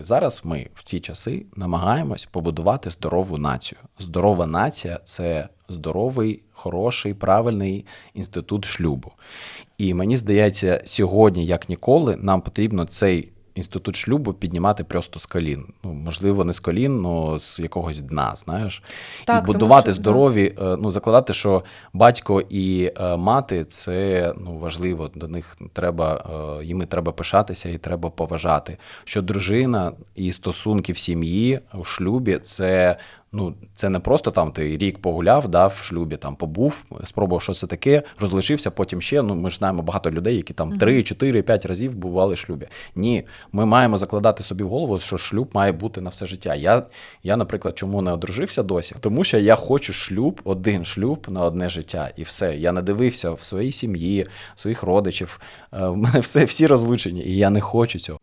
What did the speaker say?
бути. Зараз ми в ці часи намагаємось побудувати здорову націю. Здорова нація це здоровий, хороший, правильний інститут шлюбу. І мені здається, сьогодні, як ніколи, нам потрібно цей інститут шлюбу піднімати просто з колін. Ну, можливо, не з колін, але з якогось дна, знаєш. Так, і тому будувати що, здорові, е, ну, закладати, що батько і е, мати це ну, важливо. До них треба, е, їми треба пишатися і треба поважати. Що дружина і стосунки в сім'ї у шлюбі це. Ну, це не просто там ти рік погуляв, да, в шлюбі там побув, спробував, що це таке, розлишився, потім ще. Ну, ми ж знаємо багато людей, які там 3, 4, 5 разів бували в шлюбі. Ні, ми маємо закладати собі в голову, що шлюб має бути на все життя. Я, я, наприклад, чому не одружився досі? Тому що я хочу шлюб, один шлюб на одне життя, і все. Я не дивився в своїй сім'ї, своїх родичів. Е, В мене все всі розлучені, і я не хочу цього.